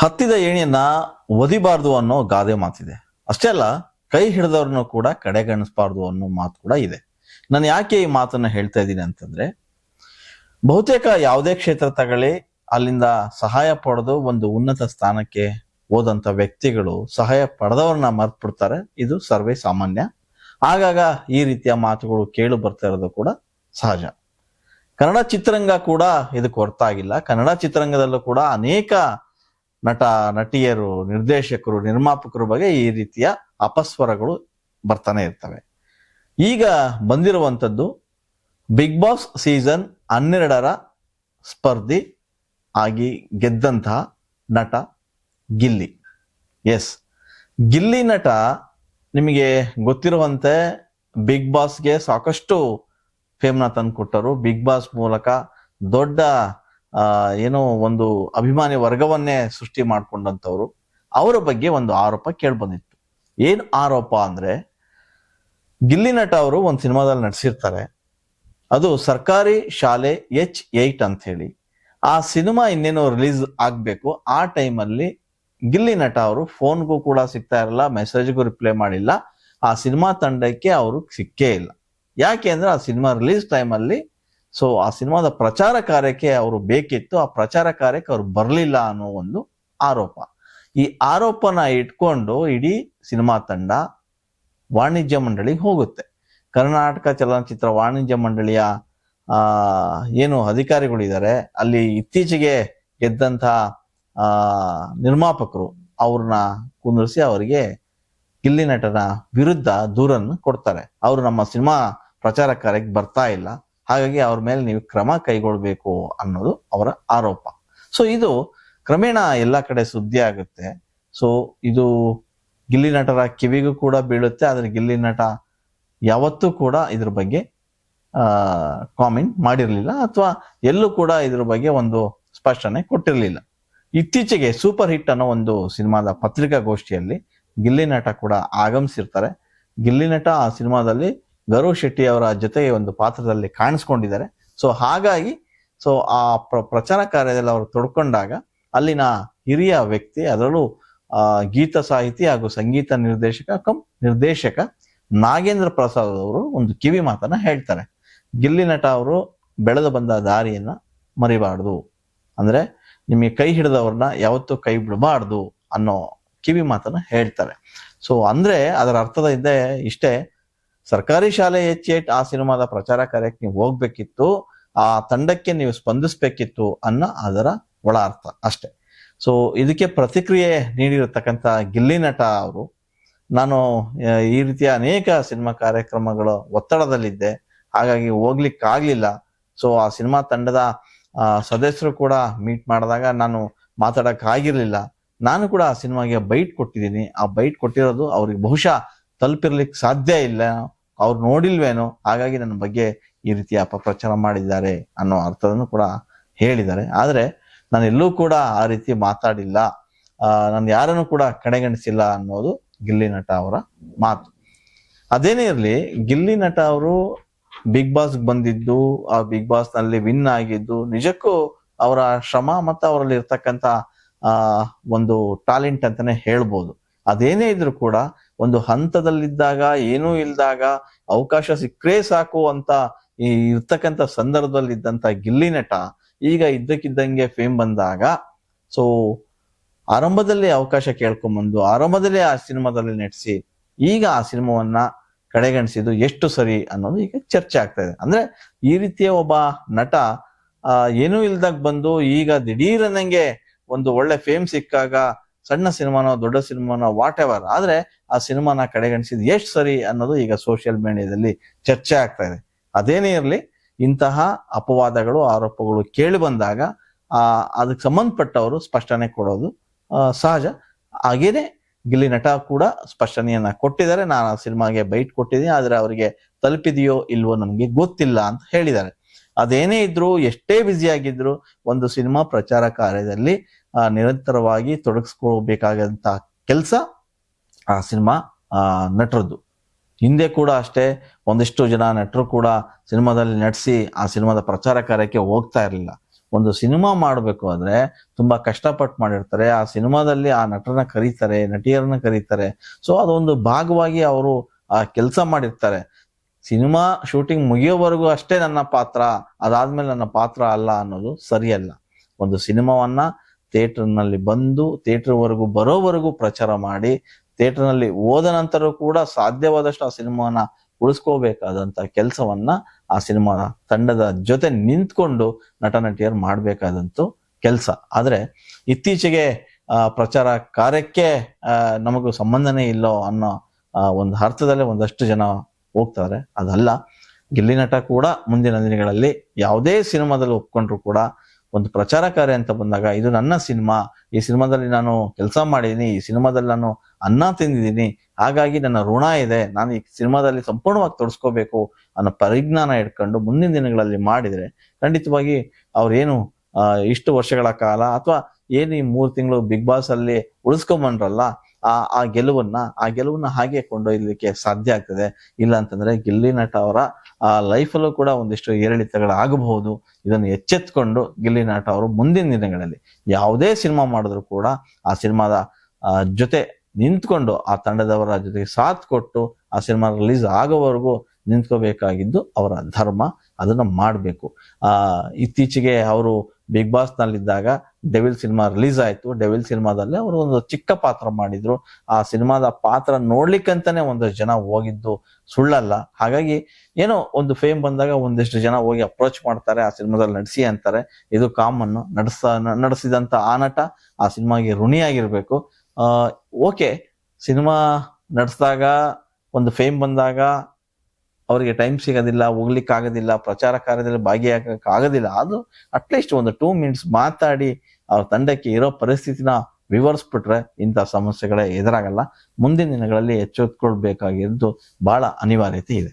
ಹತ್ತಿದ ಏಣಿಯನ್ನ ಒದಿಬಾರ್ದು ಅನ್ನೋ ಗಾದೆ ಮಾತಿದೆ. ಅಷ್ಟೇ ಅಲ್ಲ, ಕೈ ಹಿಡಿದವ್ರನ್ನು ಕೂಡ ಕಡೆಗಣಿಸಬಾರ್ದು ಅನ್ನೋ ಮಾತು ಕೂಡ ಇದೆ. ನಾನು ಯಾಕೆ ಈ ಮಾತನ್ನ ಹೇಳ್ತಾ ಇದ್ದೀನಿ ಅಂತಂದ್ರೆ, ಬಹುತೇಕ ಯಾವುದೇ ಕ್ಷೇತ್ರ ತಗೊಳ್ಳಿ, ಅಲ್ಲಿಂದ ಸಹಾಯ ಪಡೆದು ಒಂದು ಉನ್ನತ ಸ್ಥಾನಕ್ಕೆ ಹೋದಂತ ವ್ಯಕ್ತಿಗಳು ಸಹಾಯ ಪಡೆದವ್ರನ್ನ ಮರ್ತ್ಬಿಡ್ತಾರೆ. ಇದು ಸರ್ವೇ ಸಾಮಾನ್ಯ. ಆಗಾಗ ಈ ರೀತಿಯ ಮಾತುಗಳು ಕೇಳು ಬರ್ತಾ ಇರೋದು ಕೂಡ ಸಹಜ. ಕನ್ನಡ ಚಿತ್ರರಂಗ ಕೂಡ ಇದಕ್ಕೆ ಹೊರತಾಗಿಲ್ಲ. ಕನ್ನಡ ಚಿತ್ರರಂಗದಲ್ಲೂ ಕೂಡ ಅನೇಕ ನಟ, ನಟಿಯರು, ನಿರ್ದೇಶಕರು, ನಿರ್ಮಾಪಕರು ಬಗ್ಗೆ ಈ ರೀತಿಯ ಅಪಸ್ವರಗಳು ಬರ್ತಾನೆ ಇರ್ತವೆ. ಈಗ ಬಂದಿರುವಂಥದ್ದು ಬಿಗ್ ಬಾಸ್ ಸೀಸನ್ ಹನ್ನೆರಡರ ಸ್ಪರ್ಧಿ ಆಗಿ ಗೆದ್ದಂತಹ ನಟ ಗಿಲ್ಲಿ. ಎಸ್ ಗಿಲ್ಲಿ ನಟ ನಿಮಗೆ ಗೊತ್ತಿರುವಂತೆ ಬಿಗ್ ಬಾಸ್ಗೆ ಸಾಕಷ್ಟು ಫೇಮ್ನ ತಂದುಕೊಟ್ಟರು. ಬಿಗ್ ಬಾಸ್ ಮೂಲಕ ದೊಡ್ಡ ಏನೋ ಒಂದು ಅಭಿಮಾನಿ ವರ್ಗವನ್ನೇ ಸೃಷ್ಟಿ ಮಾಡಿಕೊಂಡಂಥವ್ರು, ಅವರ ಬಗ್ಗೆ ಒಂದು ಆರೋಪ ಕೇಳ್ಬಂದಿತ್ತು. ಏನು ಆರೋಪ ಅಂದ್ರೆ, ಗಿಲ್ಲಿ ನಟ ಅವರು ಒಂದು ಸಿನಿಮಾದಲ್ಲಿ ನಟಿಸಿರ್ತಾರೆ ಅದು ಸರ್ಕಾರಿ ಶಾಲೆ ಎಚ್ ಏಟ್ ಅಂತ ಹೇಳಿ. ಆ ಸಿನಿಮಾ ಇನ್ನೇನೋ ರಿಲೀಸ್ ಆಗ್ಬೇಕು, ಆ ಟೈಮಲ್ಲಿ ಗಿಲ್ಲಿ ನಟ ಅವರು ಫೋನ್ಗೂ ಕೂಡ ಸಿಗ್ತಾ ಇರಲ್ಲ, ಮೆಸೇಜ್ಗೂ ರಿಪ್ಲೈ ಮಾಡಿಲ್ಲ, ಆ ಸಿನಿಮಾ ತಂಡಕ್ಕೆ ಅವರು ಸಿಕ್ಕೇ ಇಲ್ಲ. ಯಾಕೆ ಅಂದ್ರೆ ಆ ಸಿನಿಮಾ ರಿಲೀಸ್ ಟೈಮಲ್ಲಿ ಸೊ ಆ ಸಿನಿಮಾದ ಪ್ರಚಾರ ಕಾರ್ಯಕ್ಕೆ ಅವರು ಬೇಕಿತ್ತು, ಆ ಪ್ರಚಾರ ಕಾರ್ಯಕ್ಕೆ ಅವ್ರು ಬರಲಿಲ್ಲ ಅನ್ನೋ ಒಂದು ಆರೋಪ. ಈ ಆರೋಪನ ಇಟ್ಕೊಂಡು ಇಡೀ ಸಿನಿಮಾ ತಂಡ ವಾಣಿಜ್ಯ ಮಂಡಳಿಗೆ ಹೋಗುತ್ತೆ. ಕರ್ನಾಟಕ ಚಲನಚಿತ್ರ ವಾಣಿಜ್ಯ ಮಂಡಳಿಯ ಏನು ಅಧಿಕಾರಿಗಳಿದ್ದಾರೆ, ಅಲ್ಲಿ ಇತ್ತೀಚೆಗೆ ಗೆದ್ದಂತಹ ನಿರ್ಮಾಪಕರು ಅವ್ರನ್ನ ಕುಂದಿರಿಸಿ ಅವರಿಗೆ ಗಿಲ್ಲಿ ನಟನ ವಿರುದ್ಧ ದೂರನ್ನು ಕೊಡ್ತಾರೆ. ಅವರು ನಮ್ಮ ಸಿನಿಮಾ ಪ್ರಚಾರ ಕಾರ್ಯಕ್ಕೆ ಬರ್ತಾ ಇಲ್ಲ. ಹಾಗಾಗಿ ಅವ್ರ ಮೇಲೆ ನೀವು ಕ್ರಮ ಕೈಗೊಳ್ಬೇಕು ಅನ್ನೋದು ಅವರ ಆರೋಪ. ಸೊ ಇದು ಕ್ರಮೇಣ ಎಲ್ಲ ಕಡೆ ಸುದ್ದಿ ಆಗುತ್ತೆ. ಸೊ ಇದು ಗಿಲ್ಲಿ ನಟರ ಕಿವಿಗೂ ಕೂಡ ಬೀಳುತ್ತೆ. ಆದರೆ ಗಿಲ್ಲಿ ನಟ ಯಾವತ್ತೂ ಕೂಡ ಇದ್ರ ಬಗ್ಗೆ ಕಾಮೆಂಟ್ ಮಾಡಿರಲಿಲ್ಲ ಅಥವಾ ಎಲ್ಲೂ ಕೂಡ ಇದ್ರ ಬಗ್ಗೆ ಒಂದು ಸ್ಪಷ್ಟನೆ ಕೊಟ್ಟಿರಲಿಲ್ಲ. ಇತ್ತೀಚೆಗೆ ಸೂಪರ್ ಹಿಟ್ ಅನ್ನೋ ಒಂದು ಸಿನಿಮಾದ ಪತ್ರಿಕಾಗೋಷ್ಠಿಯಲ್ಲಿ ಗಿಲ್ಲಿ ನಟ ಕೂಡ ಆಗಮಿಸಿರ್ತಾರೆ. ಗಿಲ್ಲಿ ನಟ ಆ ಸಿನಿಮಾದಲ್ಲಿ ಗೌರವ್ ಶೆಟ್ಟಿ ಅವರ ಜೊತೆಗೆ ಒಂದು ಪಾತ್ರದಲ್ಲಿ ಕಾಣಿಸ್ಕೊಂಡಿದ್ದಾರೆ. ಸೊ ಹಾಗಾಗಿ ಸೊ ಆ ಪ್ರ, ಪ್ರಚಾರ ಕಾರ್ಯದಲ್ಲಿ ಅವರು ತೊಡ್ಕೊಂಡಾಗ, ಅಲ್ಲಿನ ಹಿರಿಯ ವ್ಯಕ್ತಿ, ಅದರಲ್ಲೂ ಗೀತ ಸಾಹಿತಿ ಹಾಗೂ ಸಂಗೀತ ನಿರ್ದೇಶಕ ಕಂ, ನಿರ್ದೇಶಕ ನಾಗೇಂದ್ರ ಪ್ರಸಾದ್ ಅವರು ಒಂದು ಕಿವಿ ಮಾತನ್ನ ಹೇಳ್ತಾರೆ. ಗಿಲ್ಲಿ ನಟ ಅವರು ಬೆಳೆದು ಬಂದ ದಾರಿಯನ್ನ ಮರಿಬಾರ್ದು. ಅಂದ್ರೆ, ನಿಮಗೆ ಕೈ ಹಿಡಿದವ್ರನ್ನ ಯಾವತ್ತೂ ಕೈ ಬಿಡಬಾರ್ದು ಅನ್ನೋ ಕಿವಿ ಮಾತನ್ನ ಹೇಳ್ತಾರೆ. ಸೊ ಅಂದ್ರೆ, ಅದರ ಅರ್ಥದ ಇದ್ದೇ ಇಷ್ಟೇ ಸರ್ಕಾರಿ ಶಾಲೆ ಎಚ್ ಆ ಸಿನಿಮಾದ ಪ್ರಚಾರ ಕಾರ್ಯಕ್ಕೆ ನೀವು ಹೋಗ್ಬೇಕಿತ್ತು, ಆ ತಂಡಕ್ಕೆ ನೀವು ಸ್ಪಂದಿಸ್ಬೇಕಿತ್ತು ಅನ್ನೋ ಅದರ ಒಳ ಅರ್ಥ ಅಷ್ಟೆ. ಸೊ ಇದಕ್ಕೆ ಪ್ರತಿಕ್ರಿಯೆ ನೀಡಿರತಕ್ಕಂತ ಗಿಲ್ಲಿ ನಟ ಅವರು, ನಾನು ಈ ರೀತಿಯ ಅನೇಕ ಸಿನಿಮಾ ಕಾರ್ಯಕ್ರಮಗಳು ಒತ್ತಡದಲ್ಲಿದ್ದೆ, ಹಾಗಾಗಿ ಹೋಗ್ಲಿಕ್ಕಾಗ್ಲಿಲ್ಲ. ಸೊ ಆ ಸಿನಿಮಾ ತಂಡದ ಸದಸ್ಯರು ಕೂಡ ಮೀಟ್ ಮಾಡಿದಾಗ ನಾನು ಮಾತಾಡಕ್ ಆಗಿರ್ಲಿಲ್ಲ ನಾನು ಕೂಡ ಆ ಸಿನಿಮಾಗೆ ಬೈಟ್ ಕೊಟ್ಟಿದ್ದೀನಿ. ಆ ಬೈಟ್ ಕೊಟ್ಟಿರೋದು ಅವ್ರಿಗೆ ಬಹುಶಃ ತಲುಪಿರ್ಲಿಕ್ಕೆ ಸಾಧ್ಯ ಇಲ್ಲ. ಅವ್ರು ನೋಡಿಲ್ವೇನೋ, ಹಾಗಾಗಿ ನನ್ನ ಬಗ್ಗೆ ಈ ರೀತಿ ಅಪಪ್ರಚಾರ ಮಾಡಿದ್ದಾರೆ ಅನ್ನೋ ಅರ್ಥವನ್ನು ಕೂಡ ಹೇಳಿದ್ದಾರೆ. ಆದರೆ ನಾನೆಲ್ಲೂ ಕೂಡ ಆ ರೀತಿ ಮಾತಾಡಿಲ್ಲ. ನಾನು ಯಾರನ್ನು ಕೂಡ ಕಡೆಗಣಿಸಿಲ್ಲ ಅನ್ನೋದು ಗಿಲ್ಲಿ ನಟ ಅವರ ಮಾತು. ಅದೇನೇ ಇರಲಿ, ಗಿಲ್ಲಿ ನಟ ಅವರು ಬಿಗ್ ಬಾಸ್ ಬಂದಿದ್ದು, ಆ ಬಿಗ್ ಬಾಸ್ನಲ್ಲಿ ವಿನ್ ಆಗಿದ್ದು, ನಿಜಕ್ಕೂ ಅವರ ಶ್ರಮ ಮತ್ತು ಅವರಲ್ಲಿ ಇರ್ತಕ್ಕಂಥ ಒಂದು ಟ್ಯಾಲೆಂಟ್ ಅಂತಾನೆ ಹೇಳ್ಬೋದು. ಅದೇನೇ ಇದ್ರೂ ಕೂಡ ಒಂದು ಹಂತದಲ್ಲಿದ್ದಾಗ, ಏನೂ ಇಲ್ದಾಗ ಅವಕಾಶ ಸಿಕ್ಕರೆ ಸಾಕು ಅಂತ ಈ ಇರ್ತಕ್ಕಂಥ ಸಂದರ್ಭದಲ್ಲಿ ಇದ್ದಂತ ಗಿಲ್ಲಿ ನಟ ಈಗ ಇದ್ದಕ್ಕಿದ್ದಂಗೆ ಫೇಮ್ ಬಂದಾಗ ಸೊ ಆರಂಭದಲ್ಲಿ ಅವಕಾಶ ಕೇಳ್ಕೊಂಬಂದು, ಆರಂಭದಲ್ಲೇ ಆ ಸಿನಿಮಾದಲ್ಲಿ ನಟಿಸಿ, ಈಗ ಆ ಸಿನಿಮಾವನ್ನ ಕಡೆಗಣಿಸಿದ್ದು ಎಷ್ಟು ಸರಿ ಅನ್ನೋದು ಈಗ ಚರ್ಚೆ ಆಗ್ತಾ ಇದೆ. ಅಂದ್ರೆ ಈ ರೀತಿಯ ಒಬ್ಬ ನಟ ಏನೂ ಇಲ್ದಾಗ ಬಂದು ಈಗ ದಿಢೀರನಂಗೆ ಒಂದು ಒಳ್ಳೆ ಫೇಮ್ ಸಿಕ್ಕಾಗ ಸಣ್ಣ ಸಿನಿಮಾನೋ, ದೊಡ್ಡ ಸಿನಿಮಾನೋ ವಾಟ್ ಎವರ್ ಆದ್ರೆ ಆ ಸಿನಿಮಾನ ಕಡೆಗಣಿಸಿದ್ ಎಷ್ಟು ಸರಿ ಅನ್ನೋದು ಈಗ ಸೋಷಿಯಲ್ ಮೀಡಿಯಾದಲ್ಲಿ ಚರ್ಚೆ ಆಗ್ತಾ ಇದೆ. ಅದೇನೇ ಇರಲಿ, ಇಂತಹ ಅಪವಾದಗಳು, ಆರೋಪಗಳು ಕೇಳಿ ಬಂದಾಗ, ಆ, ಅದಕ್ಕೆ ಸಂಬಂಧಪಟ್ಟವರು ಸ್ಪಷ್ಟನೆ ಕೊಡೋದು ಸಹಜ. ಹಾಗೇನೆ ಗಿಲ್ಲಿ ನಟ ಕೂಡ ಸ್ಪಷ್ಟನೆಯನ್ನ ಕೊಟ್ಟಿದ್ದಾರೆ. ನಾನು ಆ ಸಿನಿಮಾಗೆ ಬೈಟ್ ಕೊಟ್ಟಿದ್ದೀನಿ, ಆದ್ರೆ ಅವರಿಗೆ ತಲುಪಿದೆಯೋ ಇಲ್ವೋ ನನಗೆ ಗೊತ್ತಿಲ್ಲ ಅಂತ ಹೇಳಿದ್ದಾರೆ. ಅದೇನೇ ಇದ್ರು, ಎಷ್ಟೇ ಬ್ಯುಸಿ ಆಗಿದ್ರು, ಒಂದು ಸಿನಿಮಾ ಪ್ರಚಾರ ಕಾರ್ಯದಲ್ಲಿ ನಿರಂತರವಾಗಿ ತೊಡಗಿಸ್ಕೋಬೇಕಾದಂತ ಕೆಲಸ, ಆ, ಸಿನಿಮಾ, ಆ, ನಟರದ್ದು. ಹಿಂದೆ ಕೂಡ ಅಷ್ಟೇ ಒಂದಿಷ್ಟು ಜನ ನಟರು ಕೂಡ ಸಿನಿಮಾದಲ್ಲಿ ನಟಿಸಿ ಆ ಸಿನಿಮಾದ ಪ್ರಚಾರ ಕಾರ್ಯಕ್ಕೆ ಹೋಗ್ತಾ ಇರಲಿಲ್ಲ. ಒಂದು ಸಿನಿಮಾ ಮಾಡಬೇಕು ಅಂದ್ರೆ ತುಂಬಾ ಕಷ್ಟಪಟ್ಟು ಮಾಡಿರ್ತಾರೆ. ಆ ಸಿನಿಮಾದಲ್ಲಿ ಆ ನಟರನ್ನ ಕರೀತಾರೆ, ನಟಿಯರನ್ನ ಕರೀತಾರೆ. ಸೊ ಅದೊಂದು ಭಾಗವಾಗಿ ಅವರು ಆ ಕೆಲಸ ಮಾಡಿರ್ತಾರೆ. ಸಿನಿಮಾ ಶೂಟಿಂಗ್ ಮುಗಿಯೋವರೆಗೂ ಅಷ್ಟೇ ನನ್ನ ಪಾತ್ರ, ಅದಾದ್ಮೇಲೆ ನನ್ನ ಪಾತ್ರ ಅಲ್ಲ ಅನ್ನೋದು ಸರಿಯಲ್ಲ. ಒಂದು ಸಿನಿಮಾವನ್ನ ಥಿಯೇಟರ್ನಲ್ಲಿ ಬಂದು ಥಿಯೇಟರ್ವರೆಗೂ ಬರೋವರೆಗೂ ಪ್ರಚಾರ ಮಾಡಿ ಥಿಯೇಟರ್ನಲ್ಲಿ ಹೋದ ನಂತರ ಕೂಡ ಸಾಧ್ಯವಾದಷ್ಟು ಆ ಸಿನಿಮಾನ ಉಳಿಸ್ಕೋಬೇಕಾದಂತ ಕೆಲಸವನ್ನ ಆ ಸಿನಿಮಾ ತಂಡದ ಜೊತೆ ನಿಂತ್ಕೊಂಡು ನಟ ನಟಿಯರು ಮಾಡ್ಬೇಕಾದಂತ ಕೆಲಸ. ಆದ್ರೆ ಇತ್ತೀಚೆಗೆ ಪ್ರಚಾರ ಕಾರ್ಯಕ್ಕೆ ನಮಗೂ ಸಂಬಂಧನೇ ಇಲ್ಲೋ ಅನ್ನೋ ಒಂದು ಅರ್ಥದಲ್ಲೇ ಒಂದಷ್ಟು ಜನ ಹೋಗ್ತಾರೆ. ಅದಲ್ಲ, ಗಿಲ್ಲಿ ನಟ ಕೂಡ ಮುಂದಿನ ದಿನಗಳಲ್ಲಿ ಯಾವುದೇ ಸಿನಿಮಾದಲ್ಲಿ ಒಪ್ಕೊಂಡ್ರು ಕೂಡ ಒಂದು ಪ್ರಚಾರ ಕಾರ್ಯ ಅಂತ ಬಂದಾಗ, ಇದು ನನ್ನ ಸಿನಿಮಾ, ಈ ಸಿನಿಮಾದಲ್ಲಿ ನಾನು ಕೆಲಸ ಮಾಡಿದ್ದೀನಿ ಈ ಸಿನಿಮಾದಲ್ಲಿ ನಾನು ಅನ್ನ ತಿಂದಿದ್ದೀನಿ ಹಾಗಾಗಿ ನನ್ನ ಋಣ ಇದೆ, ನಾನು ಈ ಸಿನಿಮಾದಲ್ಲಿ ಸಂಪೂರ್ಣವಾಗಿ ತೊಡಸ್ಕೋಬೇಕು ಅನ್ನೋ ಪರಿಜ್ಞಾನ ಇಟ್ಕೊಂಡು ಮುಂದಿನ ದಿನಗಳಲ್ಲಿ ಮಾಡಿದ್ರೆ, ಖಂಡಿತವಾಗಿ ಅವ್ರೇನು ಇಷ್ಟು ವರ್ಷಗಳ ಕಾಲ ಅಥವಾ ಏನು ಈ ಮೂರು ತಿಂಗಳು ಬಿಗ್ ಬಾಸ್ ಅಲ್ಲಿ ಉಳಿಸ್ಕೊಂಬಂದ್ರಲ್ಲ, ಆ ಆ ಗೆಲುವನ್ನ ಆ ಗೆಲುವನ್ನ ಹಾಗೆ ಕೊಂಡೊಯ್ಲಿಕ್ಕೆ ಸಾಧ್ಯ ಆಗ್ತದೆ. ಇಲ್ಲ ಅಂತಂದ್ರೆ ಗಿಲ್ಲಿ ನಟ ಅವರ ಆ ಲೈಫಲ್ಲೂ ಕೂಡ ಒಂದಿಷ್ಟು ಏರಿಳಿತಗಳಾಗಬಹುದು ಇದನ್ನು ಎಚ್ಚೆತ್ಕೊಂಡು ಗಿಲ್ಲಿ ನಟ ಅವರು ಮುಂದಿನ ದಿನಗಳಲ್ಲಿ ಯಾವುದೇ ಸಿನಿಮಾ ಮಾಡಿದ್ರು ಕೂಡ ಆ ಸಿನಿಮಾದ ಜೊತೆ ನಿಂತ್ಕೊಂಡು ಆ ತಂಡದವರ ಜೊತೆಗೆ ಸಾಥ್ ಕೊಟ್ಟು ಆ ಸಿನಿಮಾ ರಿಲೀಸ್ ಆಗೋವರೆಗೂ ನಿಂತ್ಕೋಬೇಕಾಗಿದ್ದು ಅವರ ಧರ್ಮ. ಅದನ್ನು ಮಾಡಬೇಕು. ಆ, ಇತ್ತೀಚೆಗೆ ಅವರು ಬಿಗ್ ಬಾಸ್ ನಲ್ಲಿದ್ದಾಗ ಡೆವಿಲ್ ಸಿನಿಮಾ ರಿಲೀಸ್ ಆಯ್ತು. ಡೆವಿಲ್ ಸಿನಿಮಾದಲ್ಲಿ ಅವರು ಒಂದು ಚಿಕ್ಕ ಪಾತ್ರ ಮಾಡಿದ್ರು. ಆ ಸಿನಿಮಾದ ಪಾತ್ರ ನೋಡ್ಲಿಕ್ಕಂತಾನೆ ಒಂದಷ್ಟು ಜನ ಹೋಗಿದ್ದು ಸುಳ್ಳಲ್ಲ. ಹಾಗಾಗಿ ಏನೋ ಒಂದು ಫೇಮ್ ಬಂದಾಗ ಒಂದಿಷ್ಟು ಜನ ಹೋಗಿ ಅಪ್ರೋಚ್ ಮಾಡ್ತಾರೆ, ಆ ಸಿನಿಮಾದಲ್ಲಿ ನಡೆಸಿ ಅಂತಾರೆ. ಇದು ಕಾಮನ್, ನಡೆಸ, ನಡೆಸಿದಂತ ಆ ನಟ ಆ ಸಿನಿಮಾಗೆ ಋಣಿಯಾಗಿರ್ಬೇಕು. ಓಕೆ ಸಿನಿಮಾ ನಡೆಸಿದಾಗ, ಒಂದು ಫೇಮ್ ಬಂದಾಗ ಅವರಿಗೆ ಟೈಮ್ ಸಿಗೋದಿಲ್ಲ, ಹೋಗ್ಲಿಕ್ಕೆ ಆಗೋದಿಲ್ಲ, ಪ್ರಚಾರ ಕಾರ್ಯದಲ್ಲಿ ಭಾಗಿಯಾಗಕ್ಕಾಗೋದಿಲ್ಲ ಅದು ಅಟ್ಲೀಸ್ಟ್ ಒಂದು ಟೂ ಮಿನಿಟ್ಸ್ ಮಾತಾಡಿ ಅವ್ರ ತಂಡಕ್ಕೆ ಇರೋ ಪರಿಸ್ಥಿತಿನ ವಿವರಿಸ್ಬಿಟ್ರೆ ಇಂಥ ಸಮಸ್ಯೆಗಳೇ ಎದುರಾಗಲ್ಲ. ಮುಂದಿನ ದಿನಗಳಲ್ಲಿ ಎಚ್ಚೆತ್ಕೊಳ್ಬೇಕಾಗಿದ್ದು ಬಹಳ ಅನಿವಾರ್ಯತೆ ಇದೆ.